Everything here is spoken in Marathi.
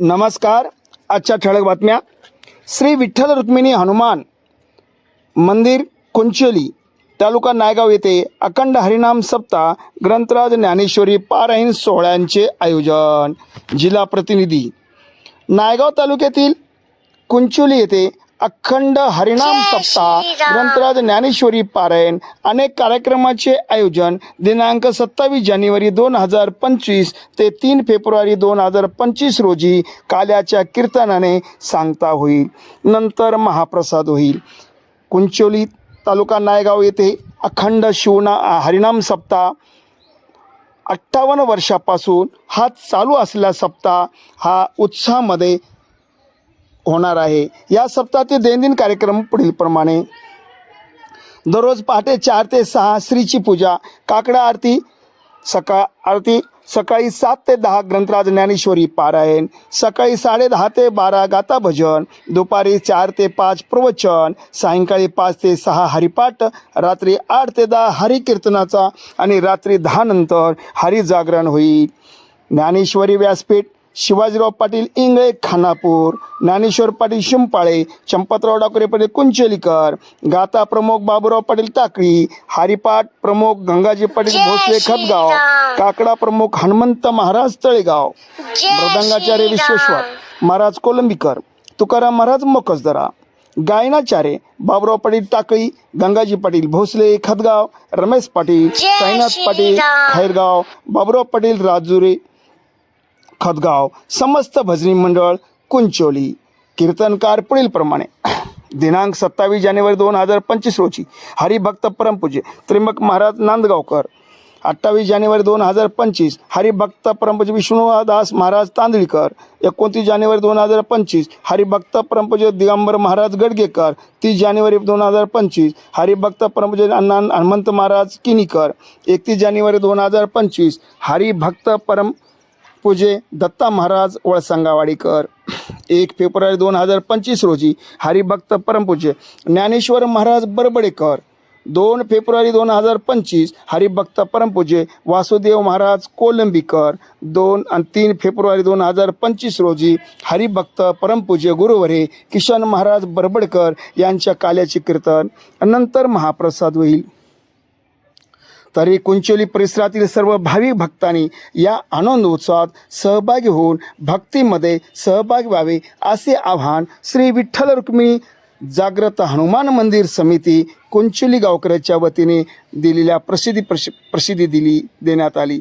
नमस्कार आजच्या ठळक बातम्या. श्री विठ्ठल रुक्मिणी हनुमान मंदिर कुंचोली तालुका नायगाव येथे अखंड हरिनाम सप्ताह ग्रंथराज ज्ञानेश्वरी पारायण सोहळ्यांचे आयोजन. जिल्हा प्रतिनिधी. नायगाव तालुक्यातील कुंचोली येथे अखंड हरिनाम सप्ताह ग्रंथराज ज्ञानेश्वरी पारायण अनेक कार्यक्रमाचे आयोजन दिनांक सत्तावीस जानेवारी दोन हजार पंचवीस ते तीन फेब्रुवारी दोन हजार पंचवीस रोजी काल्याच्या कीर्तनाने सांगता होईल. नंतर महाप्रसाद होईल. कुंचोली तालुका नायगाव येथे अखंड शिवना हरिनाम सप्ताह. अठ्ठावन्न वर्षापासून हा चालू असलेला सप्ताह हा उत्साहामध्ये होणार आहे. या सप्ताहातील दैनंदिन कार्यक्रम पुढीलप्रमाणे दररोज पहाटे चार ते सहा श्रीची पूजा काकडा आरती सकाळ आरती सकाळी सात ते दहा ग्रंथराज ज्ञानेश्वरी पारायण सकाळी साडे दहा ते बारा गाता भजन दुपारी चार ते पाच प्रवचन सायंकाळी पाच ते सहा हरिपाठ रात्री आठ ते दहा हरिकीर्तनाचा आणि रात्री दहा नंतर हरिजागरण होईल. ज्ञानेश्वरी व्यासपीठ शिवाजीराव पाटील इंगळे खानापूर ज्ञानेश्वर पाटील शिंपाळे चंपतराव डाकोरे पाटील कुंचेलीकर गाथा प्रमुख बाबूराव पाटील टाकळी हरिपाठ प्रमुख गंगाजी पाटील भोसले खतगाव काकडा प्रमुख हनुमंत महाराज तळेगाव. मृदंगाचार्य विश्वेश्वर महाराज कोलंबीकर तुकाराम महाराज मोकसदरा गायनाचार्य बाबुराव पाटील टाकळी गंगाजी पाटील भोसले खतगाव रमेश पाटील साईनाथ पाटील खैरगाव बाबुराव पाटील राजुरे खतगाव समस्त भजनी मंडळ कुंचोली. कीर्तनकार पुढीलप्रमाणे दिनांक सत्तावीस जानेवारी दोन हजार पंचवीस रोजी. हरिभक्त परमपूज्य. त्रिमक महाराज नांदगावकर. अठ्ठावीस जानेवारी दोन हजार पंचवीस. हरिभक्त परमपूज्य विष्णुदास महाराज तांदळीकर. एकोणतीस जानेवारी दोन हजार पंचवीस. हरिभक्त परमपूज्य दिगंबर महाराज गडगेकर. तीस जानेवारी दोन हजार पंचवीस. हरिभक्त परमपूज्य अण्णा हनुमंत महाराज किनीकर. एकतीस जानेवारी दोन हजार पंचवीस. हरिभक्त परम पूजे दत्ता महाराज वळसंगावाडीकर. एक फेब्रुवारी दोन हजार पंचवीस रोजी हरिभक्त परमपूज्य ज्ञानेश्वर महाराज बरबडेकर. दोन फेब्रुवारी दोन हजार पंचवीस हरिभक्त परमपूज्य वासुदेव महाराज कोलंबीकर. दोन आणि तीन फेब्रुवारी दोन हजार पंचवीस रोजी हरिभक्त परमपूज्य गुरुवरे किशन महाराज बरबडकर यांच्या काल्याचे कीर्तन. नंतर महाप्रसाद होईल. तरी कुंचोली परिसरातील सर्व भाविक भक्तांनी या आनंद उत्सवात सहभागी होऊन भक्तीमध्ये सहभागी व्हावे असे आवाहन श्री विठ्ठल रुक्मिणी जाग्रत हनुमान मंदिर समिती कुंचोली गावकऱ्याच्या वतीने दिलेल्या प्रसिद्धी प्रसि प्रसिद्धी दिली देण्यात आली.